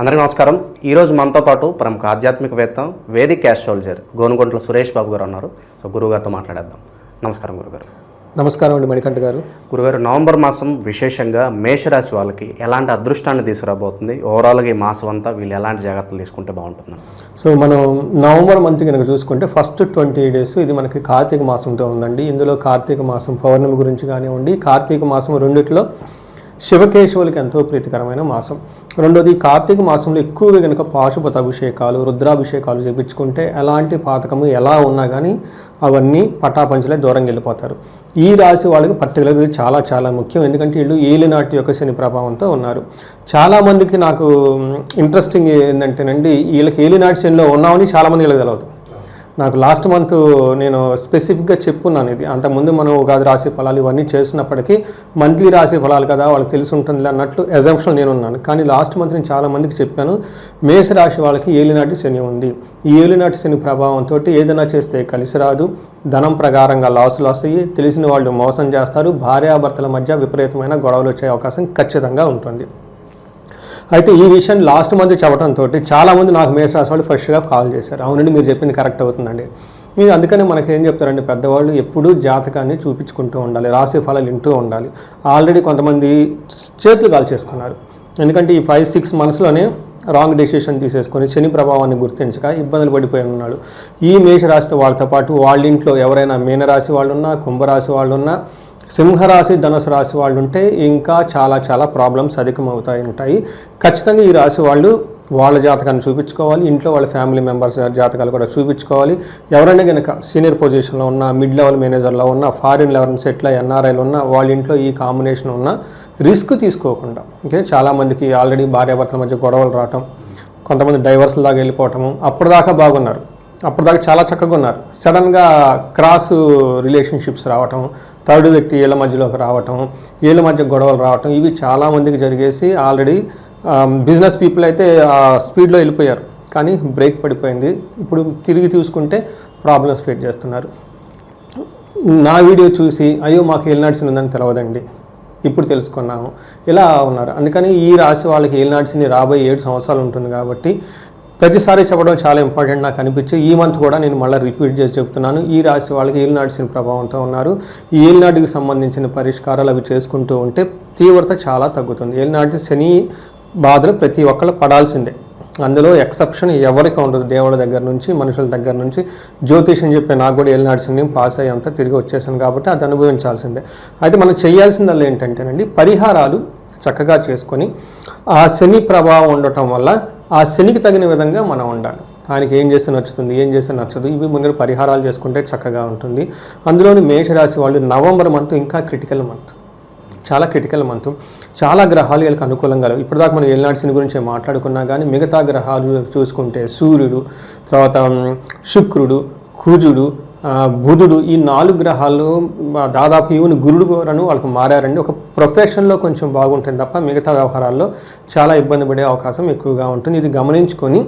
అందరికీ నమస్కారం. ఈరోజు మనతో పాటు ప్రముఖ ఆధ్యాత్మికవేత్త వేదిక్ యాస్ట్రాలజర్ గోనుగుంట్ల సురేష్ బాబు గారు ఉన్నారు. సో గురువుగారితో మాట్లాడేద్దాం. నమస్కారం గురుగారు. నమస్కారం అండి మణికంఠ గారు. గురుగారు నవంబర్ మాసం విశేషంగా మేషరాశి వాళ్ళకి ఎలాంటి అదృష్టాన్ని తీసుకురాబోతుంది? ఓవరాల్గా ఈ మాసం అంతా వీళ్ళు ఎలాంటి జాగ్రత్తలు తీసుకుంటే బాగుంటుంది సో మనం నవంబర్ మంత్ కనుక చూసుకుంటే ఫస్ట్ ట్వంటీ డేస్ ఇది మనకి కార్తీక మాసంతో ఉందండి. ఇందులో కార్తీక మాసం పౌర్ణమి గురించి కానివ్వండి కార్తీక మాసం రెండిట్లో శివకేశవులకి ఎంతో ప్రీతికరమైన మాసం. రెండోది కార్తీక మాసంలో ఎక్కువగా కనుక పాశుపత అభిషేకాలు రుద్రాభిషేకాలు చేపించుకుంటే ఎలాంటి పాతకము ఎలా ఉన్నా కానీ అవన్నీ పటాపంచలే దూరంగా వెళ్ళిపోతారు. ఈ రాశి వాళ్ళకి పర్టికులర్గా చాలా చాలా ముఖ్యం. ఎందుకంటే వీళ్ళు ఏలినాటి యొక్క శని ప్రభావంతో ఉన్నారు. చాలామందికి నాకు ఇంట్రెస్టింగ్ ఏంటంటేనండి వీళ్ళకి ఏలినాటి శనిలో ఉన్నామని చాలామంది వీళ్ళకి తెలియదు నాకు లాస్ట్ మంత్ నేను స్పెసిఫిక్గా చెప్పున్నాను ఇది. అంతకుముందు మనం ఉగాది రాశి ఫలాలు ఇవన్నీ చేస్తున్నప్పటికీ మంత్లీ రాశి ఫలాలు కదా వాళ్ళకి తెలిసి ఉంటుంది అన్నట్లు ఎగ్జామ్షన్ నేను ఉన్నాను కానీ లాస్ట్ మంత్ నేను చాలా మందికి చెప్పాను మేష రాశి వాళ్ళకి ఏలినాటి శని ఉంది. ఈ ఏలినాటి శని ప్రభావంతో ఏదైనా చేస్తే కలిసి రాదు. ధనం ప్రకారంగా లాసులు వస్తాయి తెలిసిన వాళ్ళు మోసం చేస్తారు. భార్యాభర్తల మధ్య విపరీతమైన గొడవలు వచ్చే అవకాశం ఖచ్చితంగా ఉంటుంది. అయితే ఈ విషయం లాస్ట్ మంత్ చెప్పడంతో చాలామంది నాకు మేషరాశి వాళ్ళు ఫ్రెష్గా కాల్ చేశారు. అవునండి మీరు చెప్పింది కరెక్ట్ అవుతుందండి. మీరు అందుకనే మనకి ఏం చెప్తారండి పెద్దవాళ్ళు ఎప్పుడూ జాతకాన్ని చూపించుకుంటూ ఉండాలి రాశి ఫలాలు వింటూ ఉండాలి. ఆల్రెడీ కొంతమంది చేతులు కాల్ చేసుకున్నారు. ఎందుకంటే ఈ ఫైవ్ సిక్స్ మంత్స్లోనే రాంగ్ డెసిషన్ తీసేసుకొని శని ప్రభావాన్ని గుర్తించక ఇబ్బందులు పడిపోయి ఉన్నాడు. ఈ మేషరాశి వాళ్ళతో పాటు వాళ్ళ ఇంట్లో ఎవరైనా మీనరాశి వాళ్ళు ఉన్నా కుంభరాశి వాళ్ళు ఉన్నా సింహరాశి ధనుసు రాశి వాళ్ళు ఉంటే ఇంకా చాలా చాలా ప్రాబ్లమ్స్ అధికమవుతాయి ఉంటాయి. ఖచ్చితంగా ఈ రాశి వాళ్ళు వాళ్ళ జాతకాన్ని చూపించుకోవాలి. ఇంట్లో వాళ్ళ ఫ్యామిలీ మెంబర్స్ జాతకాలు కూడా చూపించుకోవాలి. ఎవరైనా కనుక సీనియర్ పొజిషన్లో ఉన్న మిడ్ లెవెల్ మేనేజర్లో ఉన్న ఫారిన్ లెవెల్ సెట్ల ఎన్ఆర్ఐలు ఉన్న వాళ్ళ ఇంట్లో ఈ కాంబినేషన్ ఉన్న రిస్క్ తీసుకోకుండా ఓకే చాలామందికి ఆల్రెడీ భార్యాభర్తల మధ్య గొడవలు రావటం కొంతమంది డైవర్స్ దాకా వెళ్ళిపోవటము అప్పటిదాకా బాగున్నారు. అప్పటిదాకా చాలా చక్కగా ఉన్నారు. సడన్గా క్రాస్ రిలేషన్షిప్స్ రావటం థర్డ్ వ్యక్తి ఏళ్ళ మధ్యలోకి రావటం ఏళ్ళ మధ్య గొడవలు రావటం ఇవి చాలామందికి జరిగేసి ఆల్రెడీ బిజినెస్ పీపుల్ అయితే ఆ స్పీడ్లో వెళ్ళిపోయారు. కానీ బ్రేక్ పడిపోయింది. ఇప్పుడు తిరిగి చూసుకుంటే ప్రాబ్లమ్స్ ఫేస్ చేస్తున్నారు. నా వీడియో చూసి అయ్యో మాకు ఏలినాడ్సిన్ ఉందని తెలవదండి. ఇప్పుడు తెలుసుకున్నాము. ఇలా ఉన్నారు. అందుకని ఈ రాశి వాళ్ళకి ఏలినాడ్సిని రాబోయే ఏడు సంవత్సరాలు ఉంటుంది కాబట్టి ప్రతిసారి చెప్పడం చాలా ఇంపార్టెంట్ నాకు అనిపించి ఈ మంత్ కూడా నేను మళ్ళీ రిపీట్ చేసి చెప్తున్నాను. ఈ రాశి వాళ్ళకి ఏలినాడిసిన ప్రభావంతో ఉన్నారు. ఈ ఏలినాటికి సంబంధించిన పరిష్కారాలు అవి చేసుకుంటూ ఉంటే తీవ్రత చాలా తగ్గుతుంది. ఏలినాటి శని బాధలు ప్రతి ఒక్కళ్ళు పడాల్సిందే. అందులో ఎక్సెప్షన్ ఎవరికి ఉండదు. దేవుళ్ళ దగ్గర నుంచి మనుషుల దగ్గర నుంచి. జ్యోతిషం చెప్పే నాకు కూడా వెళ్ళినాడ్సింది పాస్ అయ్యేంత తిరిగి వచ్చేసాను కాబట్టి అది అనుభవించాల్సిందే. అయితే మనం చేయాల్సిందల్లా ఏంటంటేనండి పరిహారాలు చక్కగా చేసుకొని ఆ శని ప్రభావం ఉండటం వల్ల ఆ శనికి తగిన విధంగా మనం ఉండాలి. ఆయనకి ఏం చేస్తే నచ్చుతుంది ఏం చేస్తే నచ్చదు ఇవి ముందు పరిహారాలు చేసుకుంటే చక్కగా ఉంటుంది. అందులోని మేషరాశి వాళ్ళు నవంబర్ మంత్ ఇంకా క్రిటికల్ మంత్. చాలా క్రిటికల్ మంత్. చాలా గ్రహాలు వీళ్ళకి అనుకూలంగా ఇప్పటిదాకా మనం ఏలినాడ్సిని గురించి మాట్లాడుకున్నా కానీ మిగతా గ్రహాలు చూసుకుంటే సూర్యుడు తర్వాత శుక్రుడు కుజుడు బుధుడు ఈ నాలుగు గ్రహాలు దాదాపు ఈవెన్ గురుడు కూడాను వాళ్ళకి మారారండి. ఒక ప్రొఫెషన్లో కొంచెం బాగుంటుంది తప్ప మిగతా వ్యవహారాల్లో చాలా ఇబ్బంది పడే అవకాశం ఎక్కువగా ఉంటుంది. ఇది గమనించుకొని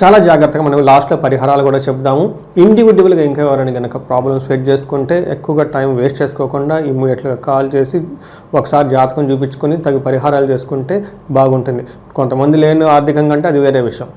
చాలా జాగ్రత్తగా మనం లాస్ట్లో పరిహారాలు కూడా చెప్దాము. ఇండివిజువల్గా ఇంకా ఎవరైనా కనుక ప్రాబ్లమ్స్ ఫేస్ చేసుకుంటే ఎక్కువగా టైం వేస్ట్ చేసుకోకుండా ఇమ్మీడియట్గా కాల్ చేసి ఒకసారి జాతకం చూపించుకొని తగు పరిహారాలు చేసుకుంటే బాగుంటుంది. కొంతమంది లేని ఆర్థికంగా అంటే అది వేరే విషయం.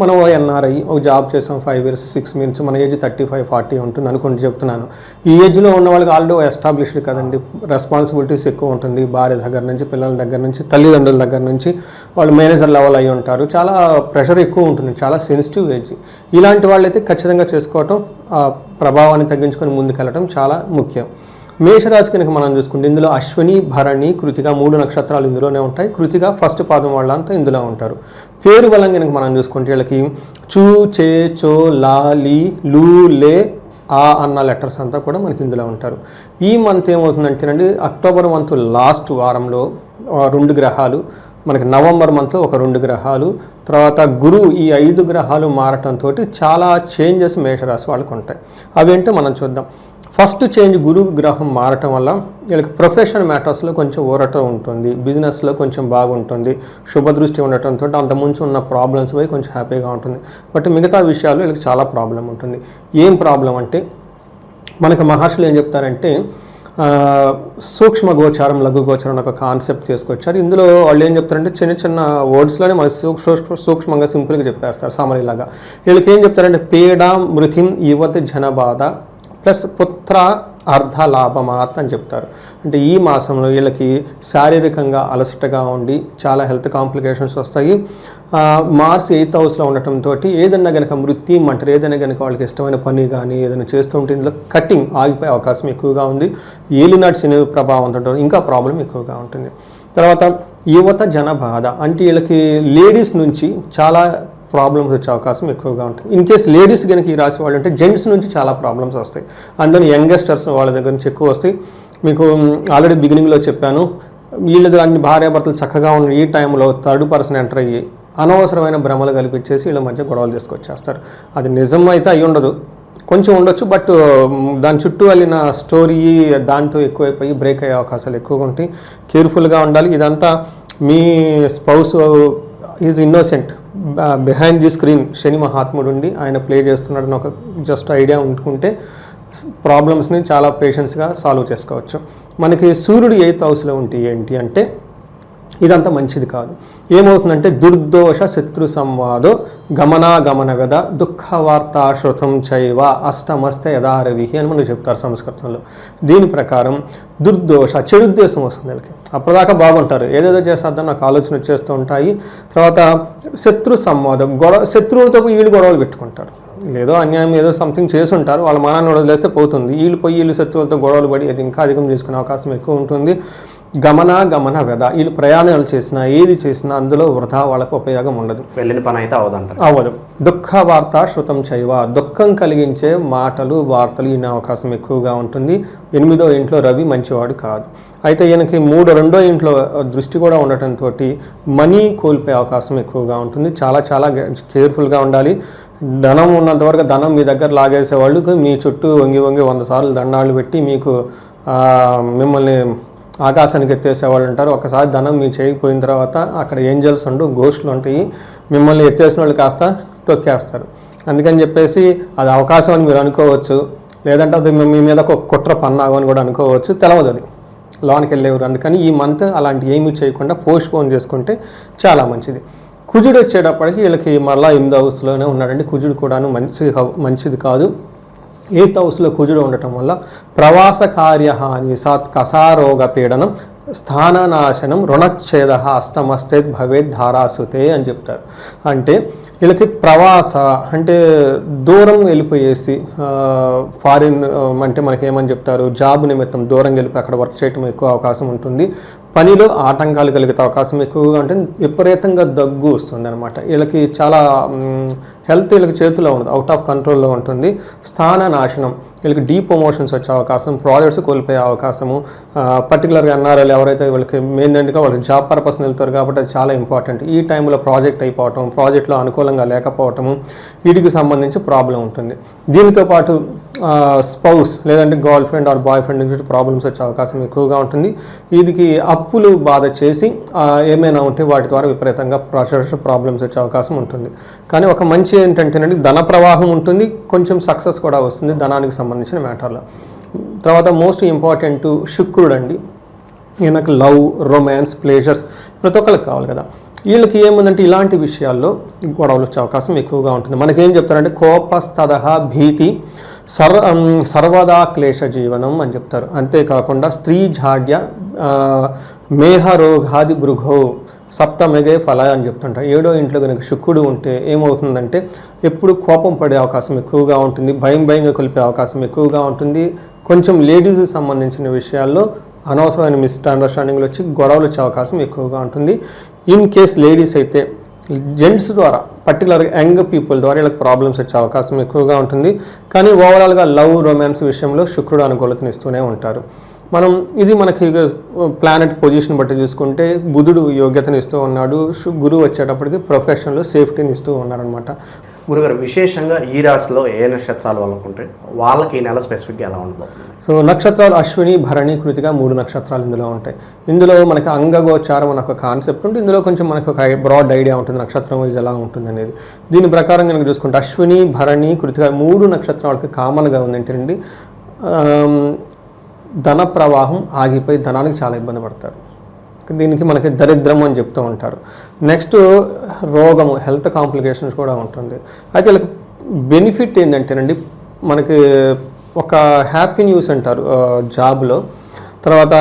మనం ఓ ఎన్ఆర్ఐ ఒక జాబ్ చేసాం ఫైవ్ ఇయర్స్ సిక్స్ మినిట్స్ మన ఏజ్ థర్టీ ఫైవ్ ఫార్టీ ఉంటుంది అనుకుంటూ చెప్తున్నాను. ఈ ఏజ్లో ఉన్న వాళ్ళకి ఆల్రెడీ ఎస్టాబ్లిష్డ్ కదండి రెస్పాన్సిబిలిటీస్ ఎక్కువ ఉంటుంది. భార్య దగ్గర నుంచి పిల్లల దగ్గర నుంచి తల్లిదండ్రుల దగ్గర నుంచి వాళ్ళు మేనేజర్ లెవెల్ అయి ఉంటారు. చాలా ప్రెషర్ ఎక్కువ ఉంటుంది చాలా సెన్సిటివ్ ఏజ్. ఇలాంటి వాళ్ళైతే ఖచ్చితంగా చేసుకోవటం ఆ ప్రభావాన్ని తగ్గించుకొని ముందుకెళ్ళటం చాలా ముఖ్యం. మేషరాశి కనుక మనం చూసుకుంటే ఇందులో అశ్విని భరణి కృతిగా మూడు నక్షత్రాలు ఇందులోనే ఉంటాయి. కృతిగా ఫస్ట్ పాదం వాళ్ళంతా ఇందులో ఉంటారు. పేరు బలం కనుక మనం చూసుకుంటే వీళ్ళకి చూ చే చో లా లీ లూ లే ఆ అన్న లెటర్స్ అంతా కూడా మనకి ఇందులో ఉంటారు. ఈ మంత్ ఏమవుతుందంటేనండి అక్టోబర్ మంత్ లాస్ట్ వారంలో రెండు గ్రహాలు మనకి నవంబర్ మంత్లో ఒక రెండు గ్రహాలు తర్వాత గురువు ఈ ఐదు గ్రహాలు మారటంతో చాలా చేంజెస్ మేషరాశి వాళ్ళకు ఉంటాయి. అవేంటో మనం చూద్దాం. ఫస్ట్ చేంజ్ గురువు గ్రహం మారటం వల్ల వీళ్ళకి ప్రొఫెషనల్ మ్యాటర్స్లో కొంచెం ఊరట ఉంటుంది బిజినెస్లో కొంచెం బాగుంటుంది శుభదృష్టి ఉండటంతో అంత ఉన్న ప్రాబ్లమ్స్ పోయి కొంచెం హ్యాపీగా ఉంటుంది. బట్ మిగతా విషయాలు వీళ్ళకి చాలా ప్రాబ్లం ఉంటుంది. ఏం ప్రాబ్లం అంటే మనకు మహర్షులు ఏం చెప్తారంటే సూక్ష్మ గోచారం లఘు గోచారం ఒక కాన్సెప్ట్ తీసుకొచ్చారు. ఇందులో వాళ్ళు ఏం చెప్తారంటే చిన్న చిన్న వర్డ్స్లోనే మనకి సూక్ష్మ సూక్ష్మంగా సింపుల్గా చెప్పేస్తారు సమరీ లాగా. వీళ్ళకి ఏం చెప్తారంటే పీడ మృతిం యువతి జనబాధ ప్లస్ పుత్ర అర్ధ లాభమాత్ అని చెప్తారు. అంటే ఈ మాసంలో వీళ్ళకి శారీరకంగా అలసటగా ఉండి చాలా హెల్త్ కాంప్లికేషన్స్ వస్తాయి. మార్స్ ఎయిత్ హౌస్లో ఉండటంతో ఏదైనా కనుక మృత్యం అంటారు ఏదైనా కనుక వాళ్ళకి ఇష్టమైన పని కానీ ఏదైనా చేస్తూ ఉంటే ఇందులో కటింగ్ ఆగిపోయే అవకాశం ఎక్కువగా ఉంది. ఏలినాటి శని ప్రభావం ఉండటం ఇంకా ప్రాబ్లం ఎక్కువగా ఉంటుంది. తర్వాత యువత జన బాధ అంటే వీళ్ళకి లేడీస్ నుంచి చాలా ప్రాబ్లమ్స్ వచ్చే అవకాశం ఎక్కువగా ఉంటుంది. ఇన్ కేస్ లేడీస్ కనుక ఈ రాసి వాళ్ళు అంటే జెంట్స్ నుంచి చాలా ప్రాబ్లమ్స్ వస్తాయి. అందులో యంగస్టర్స్ వాళ్ళ దగ్గర నుంచి ఎక్కువ వస్తాయి. మీకు ఆల్రెడీ బిగినింగ్లో చెప్పాను. వీళ్ళ అన్ని భార్యాభర్తలు చక్కగా ఉన్న ఈ టైంలో థర్డ్ పర్సన్ ఎంటర్ అయ్యి అనవసరమైన భ్రమలు కల్పించేసి వీళ్ళ మధ్య గొడవలు తీసుకొచ్చేస్తారు అది నిజం అయితే అయి ఉండదు. కొంచెం ఉండొచ్చు బట్ దాని చుట్టూ వెళ్ళిన స్టోరీ దాంతో ఎక్కువైపోయి బ్రేక్ అయ్యే అవకాశాలు ఎక్కువగా ఉంటాయి. కేర్ఫుల్గా ఉండాలి. ఇదంతా మీ spouse is innocent behind the screen శని మహాత్ముడు ఉండి ఆయన ప్లే చేస్తున్నాడని ఒక జస్ట్ ఐడియా ఉంటుకుంటే ప్రాబ్లమ్స్ని చాలా పేషెన్స్గా సాల్వ్ చేసుకోవచ్చు. మనకి సూర్యుడు ఎయిత్ హౌస్లో ఉంటే ఏంటి అంటే ఇదంతా మంచిది కాదు. ఏమవుతుందంటే దుర్దోష శత్రు సంవాదో గమనాగమన వ్యధ దుఃఖ వార్తా చైవ అష్టమస్త యథారవిహి అని మనకు చెప్తారు సంస్కృతంలో. దీని ప్రకారం దుర్దోష చెడుద్దేశం వస్తుంది వీళ్ళకి. అప్పటిదాకా బాగుంటారు. ఏదేదో చేసేద్దాం నాకు ఆలోచన వచ్చేస్తూ ఉంటాయి. తర్వాత శత్రు సంవాదం గొడవ శత్రువులతో వీళ్ళు గొడవలు పెట్టుకుంటారు. లేదో అన్యాయం ఏదో సంథింగ్ చేసి ఉంటారు వాళ్ళ మానాన్ని వదిలేస్తే పోతుంది. వీళ్ళు పోయి వీళ్ళు శత్రువులతో గొడవలు పడి అది ఇంకా అధికం చేసుకునే అవకాశం ఎక్కువ ఉంటుంది. గమన గమన వ్యధ. వీళ్ళు ప్రయాణాలు చేసినా ఏది చేసినా అందులో వృధా వాళ్ళకు ఉపయోగం ఉండదు. వెళ్ళిన పని అయితే అవదంటారు అవ్వదు. దుఃఖ వార్త శృతం చైవ. దుఃఖం కలిగించే మాటలు వార్తలు ఈయన అవకాశం ఎక్కువగా ఉంటుంది. ఎనిమిదో ఇంట్లో రవి మంచివాడు కాదు. అయితే ఈయనకి మూడు రెండో ఇంట్లో దృష్టి కూడా ఉండటంతో మనీ కోల్పోయే అవకాశం ఎక్కువగా ఉంటుంది. చాలా చాలా కేర్ఫుల్గా ఉండాలి. ధనం ఉన్నంతవరకు ధనం మీ దగ్గర లాగేసే వాళ్ళు మీ చుట్టూ వంగి వంగి వంద సార్లు దండాలు పెట్టి మీకు మిమ్మల్ని ఆకాశానికి ఎత్తేసేవాళ్ళు ఉంటారు. ఒకసారి ధనం మీ చేయకపోయిన తర్వాత అక్కడ ఏంజల్స్ ఉండు గోస్టులు ఉంటాయి. మిమ్మల్ని ఎత్తేసిన వాళ్ళు కాస్త తొక్కేస్తారు. అందుకని చెప్పేసి అది అవకాశం అని మీరు అనుకోవచ్చు. లేదంటే అది మీ మీద ఒక కుట్ర పన్నాగు అని కూడా అనుకోవచ్చు. తెలవదు అది. లోనికి వెళ్ళేవారు. అందుకని ఈ మంత్ అలాంటి ఏమీ చేయకుండా పోస్ట్ పోన్ చేసుకుంటే చాలా మంచిది. కుజుడు వచ్చేటప్పటికి వీళ్ళకి మళ్ళీ ఎనిమిది హౌస్లోనే ఉన్నాడండి. కుజుడు కూడాను మంచి మంచిది కాదు. ఎయిత్ హౌస్లో కుజుడు ఉండటం వల్ల ప్రవాస కార్యహాని సాత్ కసారోగ పీడనం స్థాననాశనం రుణచ్ఛేద అష్టమస్తే భవేద్ ధారాసుతే అని చెప్తారు. అంటే వీళ్ళకి ప్రవాస అంటే దూరం వెళ్ళిపోయేసి ఫారిన్ అంటే మనకి ఏమని చెప్తారు? జాబ్ నిమిత్తం దూరం వెళ్ళిపోయి అక్కడ వర్క్ చేయడం ఎక్కువ అవకాశం ఉంటుంది. పనిలో ఆటంకాలు కలిగే అవకాశం ఎక్కువగా ఉంటుంది విపరీతంగా దగ్గు వస్తుంది అనమాట వీళ్ళకి చాలా హెల్త్ వీళ్ళకి చేతిలో ఉండదు అవుట్ ఆఫ్ కంట్రోల్లో ఉంటుంది. స్థాన నాశనం వీళ్ళకి డీ ప్రమోషన్స్ వచ్చే అవకాశం ప్రాజెక్ట్స్ కోల్పోయే అవకాశము పర్టికులర్గా ఎన్ఆర్ఎల్ ఎవరైతే వీళ్ళకి మెయిన్ వాళ్ళకి జాబ్ పర్పస్ వెళ్తారు కాబట్టి అది చాలా ఇంపార్టెంట్ ఈ టైంలో ప్రాజెక్ట్ అయిపోవటం ప్రాజెక్ట్లో అనుకూలంగా లేకపోవటము వీటికి సంబంధించి ప్రాబ్లం ఉంటుంది. దీనితో పాటు స్పౌస్ లేదంటే girlfriend or boyfriend నుంచి ప్రాబ్లమ్స్ వచ్చే అవకాశం ఎక్కువగా ఉంటుంది. వీటికి అప్పులు బాధ చేసి ఏమైనా ఉంటే వాటి ద్వారా విపరీతంగా ప్రాసెస్ ప్రాబ్లమ్స్ వచ్చే అవకాశం ఉంటుంది. కానీ ఒక మంచి ఏంటంటేనండి ధన ప్రవాహం ఉంటుంది కొంచెం సక్సెస్ కూడా వస్తుంది ధనానికి సంబంధించిన మ్యాటర్లో తర్వాత మోస్ట్ ఇంపార్టెంట్ శుక్రుడు అండి ఈయనకు లవ్ రొమాన్స్ ప్లేజర్స్ ప్రతి ఒక్కరికి కావాలి కదా. వీళ్ళకి ఏముందంటే ఇలాంటి విషయాల్లో గొడవలు వచ్చే అవకాశం ఎక్కువగా ఉంటుంది. మనకేం చెప్తారంటే కోపస్తదహ భీతి. సర్వ సర్వదా క్లేశ జీవనం అని చెప్తారు. అంతేకాకుండా స్త్రీ జాడ్య మేహ మేహరోగాది భృగో సప్తమిగే ఫల అని చెప్తుంటారు. ఏడో ఇంట్లో కనుక శుక్రుడు ఉంటే ఏమవుతుందంటే ఎప్పుడు కోపం పడే అవకాశం ఎక్కువగా ఉంటుంది భయం భయంగా కొలిపే అవకాశం ఎక్కువగా ఉంటుంది. కొంచెం లేడీస్కి సంబంధించిన విషయాల్లో అనవసరమైన మిస్అండర్స్టాండింగ్లు వచ్చి గొడవలు వచ్చే అవకాశం ఎక్కువగా ఉంటుంది. ఇన్ కేస్ లేడీస్ అయితే జెంట్స్ ద్వారా పర్టికులర్ యంగ్ పీపుల్ ద్వారా వీళ్ళకి ప్రాబ్లమ్స్ వచ్చే అవకాశం ఎక్కువగా ఉంటుంది. కానీ ఓవరాల్గా లవ్ రొమాన్స్ విషయంలో శుక్రుడు అనుకూలతనిస్తూనే ఉంటారు. మనం ఇది మనకి ప్లానెట్ పొజిషన్ బట్టి చూసుకుంటే బుధుడు యోగ్యతను ఇస్తూ ఉన్నాడు. గురువు వచ్చేటప్పటికి ప్రొఫెషన్లో సేఫ్టీని ఇస్తూ ఉన్నారనమాట గురుగారు విశేషంగా ఈ రాశిలో ఏ నక్షత్రాలు వాళ్ళకు వాళ్ళకి ఈ నెల స్పెసిఫిక్గా ఎలా ఉండదు సో నక్షత్రాలు అశ్విని భరణి కృతిగా మూడు నక్షత్రాలు ఇందులో ఉంటాయి. ఇందులో మనకి అంగగోచారం అనే ఒక కాన్సెప్ట్ ఉంటుంది. ఇందులో కొంచెం మనకు ఒక బ్రాడ్ ఐడియా ఉంటుంది నక్షత్రం వైజ్ ఎలా ఉంటుంది అనేది. దీని ప్రకారం కనుక చూసుకుంటే అశ్విని భరణి కృతిగా మూడు నక్షత్రాలకి కామన్గా ఉంది ఏంటండి ధన ప్రవాహం ఆగిపోయి ధనానికి చాలా ఇబ్బంది పడతారు. దీనికి మనకి దరిద్రం అని చెప్తూ ఉంటారు. నెక్స్ట్ రోగము హెల్త్ కాంప్లికేషన్స్ కూడా ఉంటుంది. అయితే వీళ్ళకి బెనిఫిట్ ఏంటంటేనండి మనకి ఒక హ్యాపీ న్యూస్ అంటారు జాబ్లో. తర్వాత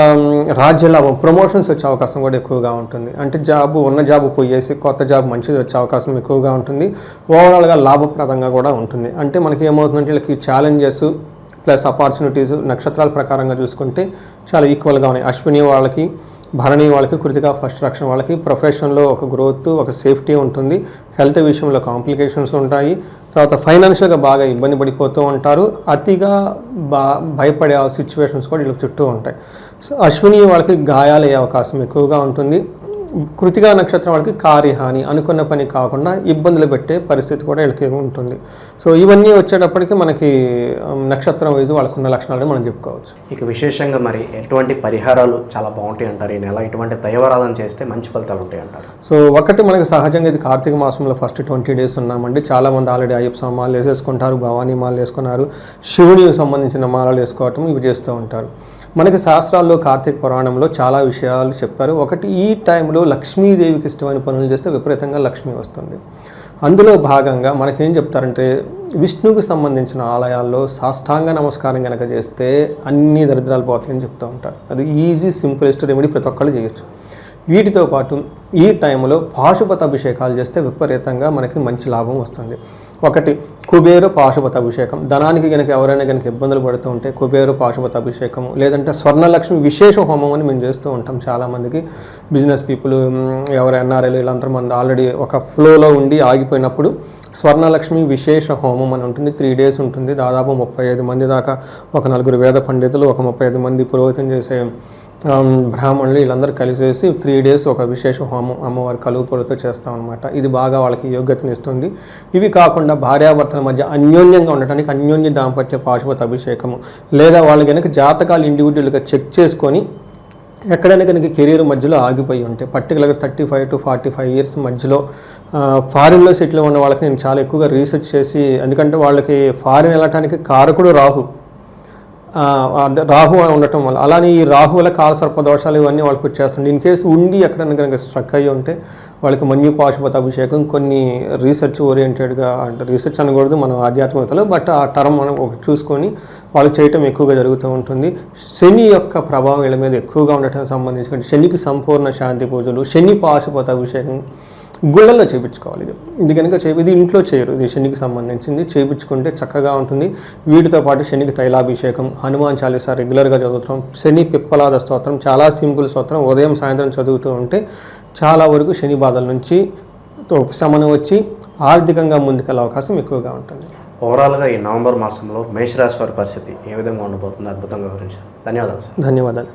రాజ్య లాభం ప్రమోషన్స్ వచ్చే అవకాశం కూడా ఎక్కువగా ఉంటుంది. అంటే జాబ్ ఉన్న జాబ్ పోయేసి కొత్త జాబ్ మంచిది వచ్చే అవకాశం ఎక్కువగా ఉంటుంది. ఓవరాల్గా లాభప్రదంగా కూడా ఉంటుంది. అంటే మనకి ఏమవుతుందంటే వీళ్ళకి ఛాలెంజెస్ ప్లస్ ఆపర్చునిటీస్ నక్షత్రాల ప్రకారంగా చూసుకుంటే చాలా ఈక్వల్గా ఉన్నాయి. అశ్విని వాళ్ళకి భరణి వాళ్ళకి కృతిక ఫస్ట్ రక్షణ వాళ్ళకి ప్రొఫెషన్లో ఒక గ్రోత్ ఒక సేఫ్టీ ఉంటుంది. హెల్త్ విషయంలో కాంప్లికేషన్స్ ఉంటాయి. తర్వాత ఫైనాన్షియల్గా బాగా ఇబ్బంది పడిపోతూ ఉంటారు. అతిగా బా భయపడే సిచ్యువేషన్స్ కూడా వీళ్ళకి చుట్టూ ఉంటాయి. సో అశ్విని వాళ్ళకి గాయాలయ్యే అవకాశం ఎక్కువగా ఉంటుంది. కృతిగా నక్షత్రం వాళ్ళకి కార్యహాని అనుకున్న పని కాకుండా ఇబ్బందులు పెట్టే పరిస్థితి కూడా వీళ్ళకి ఉంటుంది. సో ఇవన్నీ వచ్చేటప్పటికి మనకి నక్షత్రం వైజ్ వాళ్ళకున్న లక్షణాలు మనం చెప్పుకోవచ్చు. ఇక విశేషంగా మరి ఎటువంటి పరిహారాలు చాలా బాగుంటాయి అంటారు ఈ నెల. ఎటువంటి దైవారాధన చేస్తే మంచి ఫలితాలు ఉంటాయి అంటారు. సో ఒకటి మనకి సహజంగా ఇది కార్తీక మాసంలో ఫస్ట్ ట్వంటీ డేస్ ఉన్నామండి. చాలామంది ఆల్రెడీ అయ్యప్ప మాలలు వేసేసుకుంటారు భవానీ మాలలు వేసుకున్నారు. శివునికి సంబంధించిన మాలలు వేసుకోవటం ఇవి చేస్తూ ఉంటారు. మనకి శాస్త్రాల్లో కార్తీక పురాణంలో చాలా విషయాలు చెప్పారు. ఒకటి ఈ టైంలో లక్ష్మీదేవికి ఇష్టమైన పనులు చేస్తే విపరీతంగా లక్ష్మి వస్తుంది. అందులో భాగంగా మనకేం చెప్తారంటే విష్ణువుకు సంబంధించిన ఆలయాల్లో సాష్టాంగ నమస్కారం కనుక చేస్తే అన్ని దరిద్రాలు పోతాయని చెప్తూ ఉంటారు. అది ఈజీ సింపులెస్ట్ రెమెడీ ప్రతి ఒక్కళ్ళు చేయొచ్చు. వీటితో పాటు ఈ టైంలో పాశుపత అభిషేకాలు చేస్తే విపరీతంగా మనకి మంచి లాభం వస్తుంది. ఒకటి కుబేరు పాశుపత అభిషేకం ధనానికి కనుక ఎవరైనా కనుక ఇబ్బందులు పడుతూ ఉంటే కుబేరు పాశుపత అభిషేకం లేదంటే స్వర్ణలక్ష్మి విశేష హోమం అని మేము చేస్తూ ఉంటాం చాలామందికి. బిజినెస్ పీపుల్ ఎవరు ఎన్ఆర్ఐలు వీళ్ళంతా మంది ఆల్రెడీ ఒక ఫ్లోలో ఉండి ఆగిపోయినప్పుడు స్వర్ణలక్ష్మి విశేష హోమం అని ఉంటుంది. త్రీ డేస్ ఉంటుంది. దాదాపు ముప్పై ఐదు మంది దాకా ఒక నలుగురు వేద పండితులు ఒక ముప్పై ఐదు మంది పురోహితం చేసే బ్రాహ్మణులు వీళ్ళందరూ కలిసేసి త్రీ డేస్ ఒక విశేష హోమం అమ్మవారి కలువు పొడితో చేస్తాం అనమాట ఇది బాగా వాళ్ళకి యోగ్యతను ఇస్తుంది ఇవి కాకుండా భార్యాభర్తల మధ్య అన్యోన్యంగా ఉండటానికి అన్యోన్య దాంపత్య పాశుపత అభిషేకము. లేదా వాళ్ళు కనుక జాతకాలు ఇండివిజువల్గా చెక్ చేసుకొని ఎక్కడైనా కనుక కెరీర్ మధ్యలో ఆగిపోయి ఉంటే పర్టికులర్గా thirty five to forty five years మధ్యలో ఫారిన్లో సెటిల్ ఉన్న వాళ్ళకి నేను చాలా ఎక్కువగా రీసెర్చ్ చేసి ఎందుకంటే వాళ్ళకి ఫారిన్ వెళ్ళటానికి కారకుడు రాహు. రాహు అని ఉండటం వల్ల. అలానే ఈ రాహు వల్ల కాలసర్ప దోషాలు ఇవన్నీ వాళ్ళకి వచ్చేస్తుంది ఇన్ కేసు ఉండి ఎక్కడైనా కనుక స్ట్రక్ అయ్యి ఉంటే వాళ్ళకి మన్యు పాశుపత అభిషేకం కొన్ని రీసెర్చ్ ఓరియంటెడ్గా అంటే రీసెర్చ్ అనకూడదు మనం ఆధ్యాత్మికతలో బట్ ఆ టర్మ్ మనం చూసుకొని వాళ్ళు చేయటం ఎక్కువగా జరుగుతూ ఉంటుంది. శని యొక్క ప్రభావం వీళ్ళ మీద ఎక్కువగా ఉండటం సంబంధించి శనికి సంపూర్ణ శాంతి పూజలు శని పాశుపత అభిషేకం గుళ్ళల్లో చేయించుకోవాలి ఇది. ఇది కనుక చే ఇది ఇంట్లో చేయరు. ఇది శనికి సంబంధించింది. చేయించుకుంటే చక్కగా ఉంటుంది. వీటితో పాటు శనికి తైలాభిషేకం హనుమాన్ చాలీసా రెగ్యులర్గా చదువుతాం. శని పిప్పలాద స్తోత్రం చాలా సింపుల్ స్తోత్రం. ఉదయం సాయంత్రం చదువుతూ ఉంటే చాలా వరకు శని బాధల నుంచి ఉపశమనం వచ్చి ఆర్థికంగా ముందుకెళ్ళే అవకాశం ఎక్కువగా ఉంటుంది. ఓవరాల్గా ఈ నవంబర్ మాసంలో మేషరాశి వారి పరిస్థితి ఏ విధంగా ఉండబోతుంది? అద్భుతంగా వివరించారు. ధన్యవాదాలు సార్. ధన్యవాదాలు